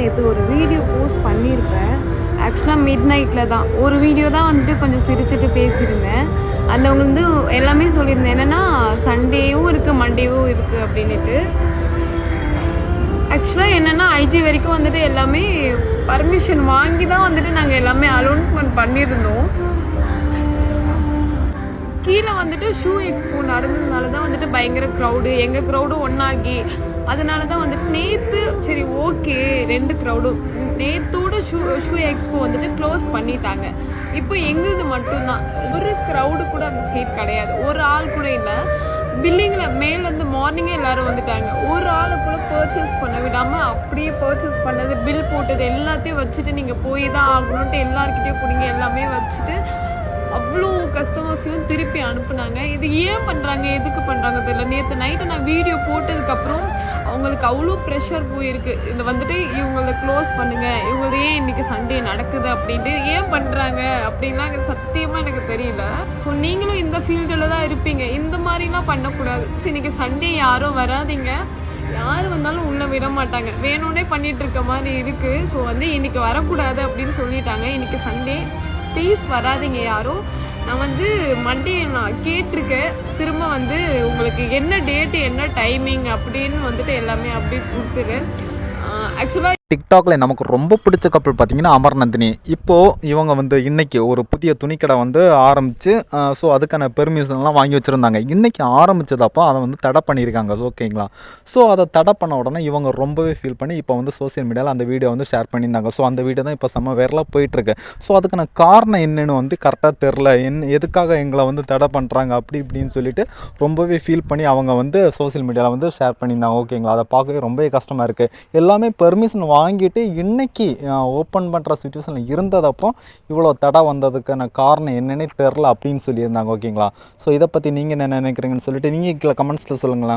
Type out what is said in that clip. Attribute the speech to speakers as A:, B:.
A: நேற்று ஒரு video post பண்ணியிருப்பேன். ஆக்சுவலாக மிட் நைட்டில் தான். ஒரு வீடியோ தான் வந்துட்டு கொஞ்சம் சிரிச்சிட்டு பேசியிருந்தேன். அதில் வந்து எல்லாமே சொல்லியிருந்தேன். என்னென்னா சண்டேவும் இருக்குது மண்டேவும் இருக்குது அப்படின்ட்டு ஆக்சுவலாக என்னென்னா ஐஜி வரைக்கும் வந்துட்டு எல்லாமே பர்மிஷன் வாங்கி தான் வந்துட்டு நாங்கள் எல்லாமே அனௌன்ஸ்மெண்ட் பண்ணியிருந்தோம். கீழே வந்துட்டு ஷூ எக்ஸ்போ நடந்ததுனால தான் வந்துட்டு பயங்கர க்ரௌடு எங்கள் க்ரௌடும் ஒன்றாகி அதனால தான் வந்துட்டு நேற்று சரி ஓகே ரெண்டு க்ரௌடும் நேத்தோட ஷூ ஷூ எக்ஸ்போ வந்துட்டு க்ளோஸ் பண்ணிட்டாங்க. இப்போ எங்களுது மட்டும்தான். ஒரு க்ரௌடு கூட அந்த சைட் கிடையாது. ஒரு ஆள் கூட இல்லை. பில்லிங்கில் மேலேருந்து மார்னிங்கே எல்லாரும் வந்துட்டாங்க. ஒரு ஆளை கூட பர்ச்சேஸ் பண்ண விடாமல் அப்படியே பர்ச்சேஸ் பண்ணது பில் போட்டது எல்லாத்தையும் வச்சுட்டு நீங்கள் போய் தான் ஆகணுன்ட்டு எல்லாருக்கிட்டையும் பிடிங்க எல்லாமே வச்சுட்டு அவ்வளோ கஸ்டமர்ஸையும் திருப்பி அனுப்புனாங்க. இது ஏன் பண்ணுறாங்க எதுக்கு பண்ணுறாங்க தெரியல. நேற்று நைட்டு நான் வீடியோ போட்டதுக்கப்புறம் அவங்களுக்கு அவ்வளோ ப்ரெஷர் போயிருக்கு. இது வந்துட்டு இவங்கள க்ளோஸ் பண்ணுங்க. இவங்களது ஏன் இன்னைக்கு சண்டே நடக்குது அப்படின்ட்டு ஏன் பண்ணுறாங்க அப்படின்லாம் எனக்கு சத்தியமாக எனக்கு தெரியல. ஸோ நீங்களும் இந்த ஃபீல்டில் தான் இருப்பீங்க. இந்த மாதிரிலாம் பண்ணக்கூடாது. ஸோ இன்னைக்கு சண்டே யாரும் வராதீங்க. யார் வந்தாலும் உள்ள விட மாட்டாங்க. வேணும்னே பண்ணிட்டு இருக்க மாதிரி இருக்கு. ஸோ வந்து இன்னைக்கு வரக்கூடாது அப்படின்னு சொல்லிட்டாங்க. இன்னைக்கு சண்டே ப்ளீஸ் வராதீங்க யாரும். நான் வந்து மண்டே நான் கேட்டிருக்கேன். திரும்ப வந்து உங்களுக்கு என்ன டேட்டு என்ன டைமிங் அப்படின்னு வந்துட்டு எல்லாமே அப்படி கொடுத்துரு ஆக்சுவலாக
B: டிக்டாக்ல நமக்கு ரொம்ப பிடிச்ச கப்பல் பார்த்தீங்கன்னா அமர்நந்தினி இப்போது இவங்க வந்து இன்னைக்கு ஒரு புதிய துணிக்கடை வந்து ஆரம்பித்து ஸோ அதுக்கான பெர்மிஷன்லாம் வாங்கி வச்சுருந்தாங்க. இன்னைக்கு ஆரம்பிச்சதப்போ அதை வந்து தடை பண்ணியிருக்காங்க ஓகேங்களா ஸோ அதை தடை பண்ண உடனே இவங்க ரொம்பவே ஃபீல் பண்ணி இப்போ வந்து சோஷியல் மீடியாவில் அந்த வீடியோ வந்து ஷேர் பண்ணியிருந்தாங்க. ஸோ அந்த வீடியோ தான் இப்போ செம்ம வேறலாக போயிட்டுருக்கு. ஸோ அதுக்கான காரணம் என்னன்னு வந்து கரெக்டாக தெரில என் எதுக்காக எங்களை வந்து தடை பண்ணுறாங்க அப்படி இப்படின்னு சொல்லிட்டு ரொம்பவே ஃபீல் பண்ணி அவங்க வந்து சோஷியல் மீடியாவில் வந்து ஷேர் பண்ணியிருந்தாங்க ஓகேங்களா அதை பார்க்கவே ரொம்பவே கஷ்டமாக இருக்குது எல்லாமே பெர்மிஷன் வாங்கிட்டு இன்றைக்கி ஓப்பன் பண்ணுற சுச்சுவேஷனில் இருந்ததப்போ இவ்வளோ தடை வந்ததுக்கான காரணம் என்னன்னே தெரில அப்படின்னு சொல்லியிருந்தாங்க ஓகேங்களா ஸோ இதை பற்றி நீங்கள் என்ன நினைக்கிறீங்கன்னு சொல்லிட்டு நீங்கள் கீழே கமெண்ட்ஸில் சொல்லுங்களேன்.